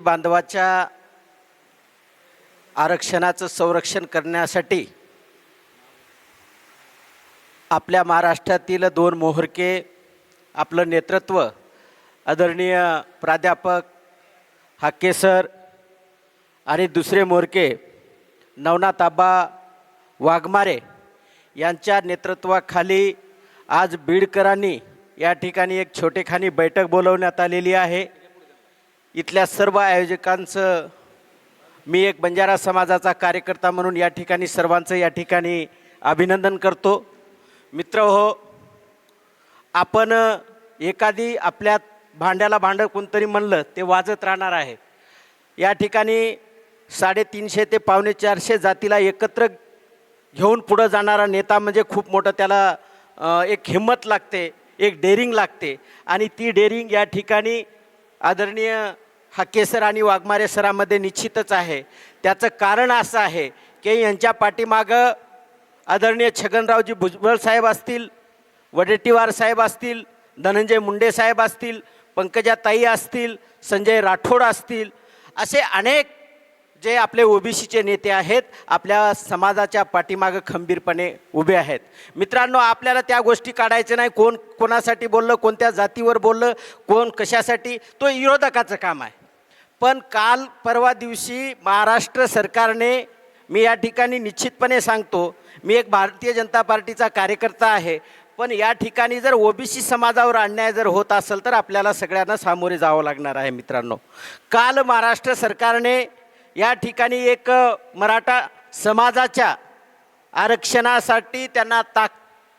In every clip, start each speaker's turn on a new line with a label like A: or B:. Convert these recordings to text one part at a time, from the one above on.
A: बांधवाच्या आरक्षणाचं संरक्षण करण्यासाठी आपल्या महाराष्ट्रातील दोन मोहरके आपलं नेतृत्व आदरणीय प्राध्यापक हाके सर आणि दुसरे मोहरके नवनाथ आबा वाघमारे यांच्या नेतृत्वाखाली आज बीडकरांनी या ठिकाणी एक छोटेखानी बैठक बोलवण्यात आलेली आहे. इथल्या सर्व आयोजकांचं मी एक बंजारा समाजाचा कार्यकर्ता म्हणून या ठिकाणी सर्वांचं या ठिकाणी अभिनंदन करतो. मित्र हो आपण एखादी आपल्या भांड्याला भांडं कोणतरी म्हणलं ते वाजत राहणार आहे. या ठिकाणी साडेतीनशे ते पावणे चारशे जातीला एकत्र घेऊन पुढं जाणारा नेता म्हणजे खूप मोठं त्याला एक हिंमत लागते एक डेअरिंग लागते. आणि ती डेअरिंग या ठिकाणी आदरणीय हा केसर आणि वाघमारे सरामध्ये निश्चितच आहे. त्याचं कारण असं आहे की यांच्या पाठीमागं आदरणीय छगनरावजी भुजबळ साहेब असतील वडेट्टीवार साहेब असतील धनंजय मुंडे साहेब असतील पंकजा ताई असतील संजय राठोड असतील असे अनेक जे आपले ओबीसीचे नेते आहेत आपल्या समाजाच्या पाठीमागं खंबीरपणे उभे आहेत. मित्रांनो आपल्याला त्या गोष्टी काढायच्या नाही. कोण कोणासाठी बोललं कोणत्या जातीवर बोललं कोण कशासाठी तो विरोधकाचं काम आहे. पण काल परवा दिवशी महाराष्ट्र सरकारने मी या ठिकाणी निश्चितपणे सांगतो मी एक भारतीय जनता पार्टीचा कार्यकर्ता आहे पण या ठिकाणी जर ओबीसी समाजावर अन्याय जर होत असेल तर आपल्याला सगळ्यांना सामोरे जावं लागणार आहे मित्रांनो. काल महाराष्ट्र सरकारने या ठिकाणी एक मराठा समाजाच्या आरक्षणासाठी त्यांना ताक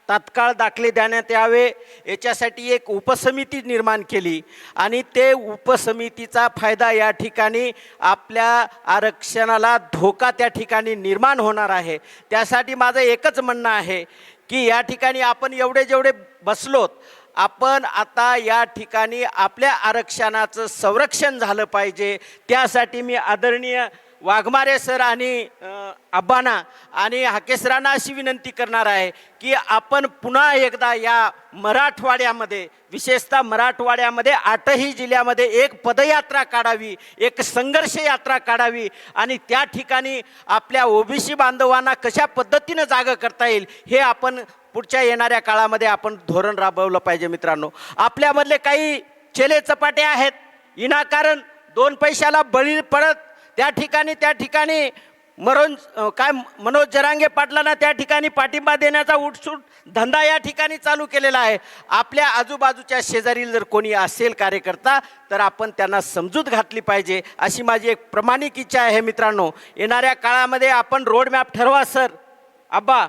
A: तात्काळ दाखले देण्यात यावे. याच्यासाठी एक उपसमिती निर्माण केली आणि ते उपसमितीचा फायदा या ठिकाणी आपल्या आरक्षणाला धोका त्या ठिकाणी निर्माण होणार आहे. त्यासाठी माझं एकच म्हणणं आहे की या ठिकाणी आपण एवढे जेवढे बसलोत आपण आता या ठिकाणी आपल्या आरक्षणाचं संरक्षण झालं पाहिजे. त्यासाठी मी आदरणीय वाघमारे सर आणि अ, आणि हाकेसरांना अशी विनंती करणार आहे की आपण पुन्हा एकदा या मराठवाड्यामध्ये विशेषतः मराठवाड्यामध्ये आठही जिल्ह्यामध्ये एक पदयात्रा काढावी एक संघर्ष यात्रा काढावी आणि त्या ठिकाणी आपल्या ओबीसी बांधवांना कशा पद्धतीनं जागं करता येईल हे आपण पुढच्या येणाऱ्या काळामध्ये आपण धोरण राबवलं पाहिजे मित्रांनो. आपल्यामधले काही चेले चपाटे आहेत. विनाकारण दोन पैशाला बळी पडत त्या ठिकाणी त्या ठिकाणी मरोन काय मनोज जरांगे पाटलांना त्या ठिकाणी पाठिंबा देण्याचा उठसूट धंदा या ठिकाणी चालू केलेला आहे. आपल्या आजूबाजूच्या शेजारील जर कोणी असेल कार्यकर्ता तर आपण त्यांना समजूत घातली पाहिजे. अशी माझी एक प्रमाणिक इच्छा आहे मित्रांनो. येणाऱ्या काळामध्ये आपण रोडमॅप ठरवा सर आब्बा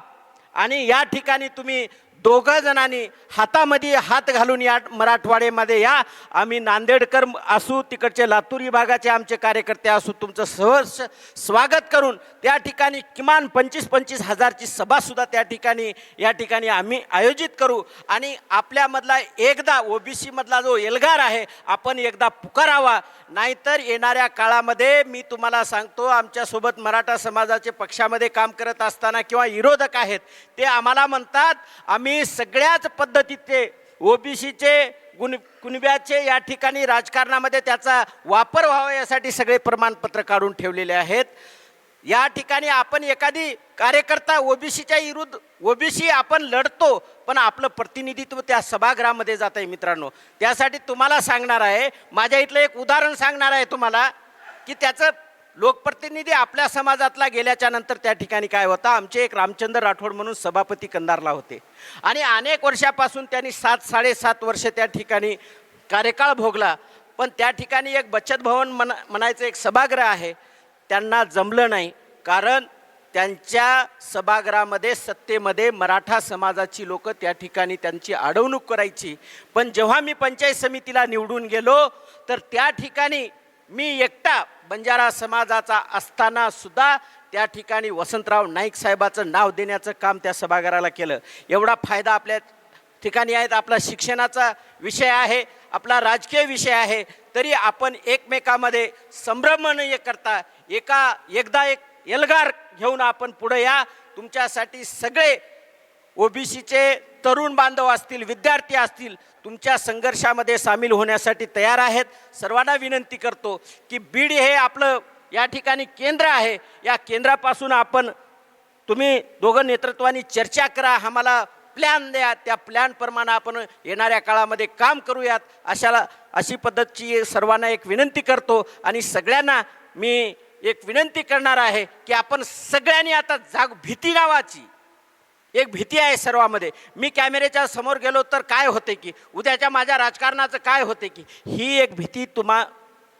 A: आणि या ठिकाणी तुम्ही दोघा जणांनी हातामध्ये हात घालून या मराठवाड्यामध्ये या. आम्ही नांदेडकर असू तिकडचे लातूर विभागाचे आमचे कार्यकर्ते असू तुमचं सहर्ष स्वागत करून त्या ठिकाणी किमान पंचवीस पंचवीस हजारची सभासुद्धा त्या ठिकाणी या ठिकाणी आम्ही आयोजित करू. आणि आपल्यामधला एकदा ओ बी सीमधला जो एल्गार आहे आपण एकदा पुकारावा. नाहीतर येणाऱ्या काळामध्ये मी तुम्हाला सांगतो आमच्यासोबत मराठा समाजाचे पक्षामध्ये काम करत असताना किंवा विरोधक आहेत ते आम्हाला म्हणतात आम्ही सगळ्याच पद्धतीचे ओबीसीचे गुण कुणब्याचे या ठिकाणी राजकारणामध्ये त्याचा वापर व्हावा यासाठी सगळे प्रमाणपत्र काढून ठेवलेले आहेत. या ठिकाणी आपण एखादी कार्यकर्ता ओबीसीच्या विरुद्ध ओबीसी आपण लढतो पण आपलं प्रतिनिधित्व त्या सभागृहामध्ये जात आहे मित्रांनो. त्यासाठी तुम्हाला सांगणार आहे माझ्या इथलं एक उदाहरण सांगणार आहे तुम्हाला की त्याचं लोकप्रतिनिधी आपल्या समाजातला गेल्याच्यानंतर त्या ठिकाणी काय होता? आमचे एक रामचंद्र राठोड म्हणून सभापती कंदारला होते. आणि अनेक वर्षापासून त्यांनी सात साडेसात वर्ष त्या ठिकाणी कार्यकाळ भोगला. पण त्या ठिकाणी एक बचत भवन म्हणा म्हणायचं एक सभागृह आहे. त्यांना जमलं नाही. कारण त्यांच्या सभागृहामध्ये सत्तेमध्ये मराठा समाजाची लोक त्या ठिकाणी त्यांची अडवणूक करायची. पण जेव्हा मी पंचायत समितीला निवडून गेलो तर त्या ठिकाणी मी एकटा बंजारा समाजाचा असताना सुद्धा त्या ठिकाणी वसंतराव नाईक साहेबाचं नाव देण्याचं काम त्या सभागाराला केलं. एवढा फायदा आपल्या ठिकाणी आहेत. आपला शिक्षणाचा विषय आहे. आपला राजकीय विषय आहे. तरी आपण एकमेकामध्ये संभ्रमणीय करता एका एकदा एक एल्गार घेऊन आपण पुढे या. तुमच्यासाठी सगळे ओबीसीचे तरुण बांधव असतील विद्यार्थी असतील तुमच्या संघर्षामध्ये सामील होण्यासाठी तयार आहेत. सर्वांना विनंती करतो की बीड हे आपलं या ठिकाणी केंद्र आहे. या केंद्रापासून आपण तुम्ही दोघं नेतृत्वानी चर्चा करा. आम्हाला प्लॅन द्या. त्या प्लॅनप्रमाणे आपण येणाऱ्या काळामध्ये काम करूयात. अशाला अशी पद्धतची सर्वांना एक विनंती करतो आणि सगळ्यांना मी एक विनंती करणार आहे की आपण सगळ्यांनी आता जाग भीती नावाची एक भीती आहे सर्वामध्ये. मी कॅमेऱ्याच्या समोर गेलो तर काय होते की? उद्याच्या माझ्या राजकारणाचं काय होते की? ही एक भीती तुम्हा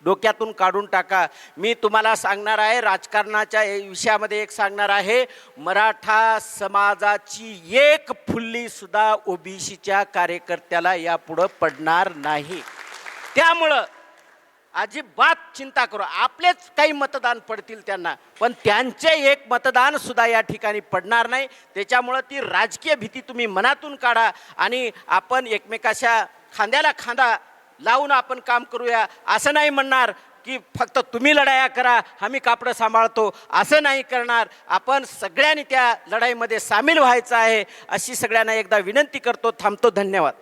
A: डोक्यातून काढून टाका. मी तुम्हाला सांगणार आहे राजकारणाच्या विषयामध्ये एक सांगणार आहे मराठा समाजाची एक फुल्ली सुद्धा ओबीसीच्या कार्यकर्त्याला यापुढं पडणार नाही. त्यामुळं अजिबात चिंता करू. आपलेच काही मतदान पडतील त्यांना. पण त्यांचे एक मतदान सुद्धा या ठिकाणी पडणार नाही. त्याच्यामुळं ती राजकीय भीती तुम्ही मनातून काढा आणि आपण एकमेकाच्या खांद्याला खांदा लावून आपण काम करूया. असं नाही म्हणणार की फक्त तुम्ही लढाया करा आम्ही कापडं सांभाळतो. असं नाही करणार. आपण सगळ्यांनी त्या लढाईमध्ये सामील व्हायचं आहे अशी सगळ्यांना एकदा विनंती करतो. थांबतो. धन्यवाद.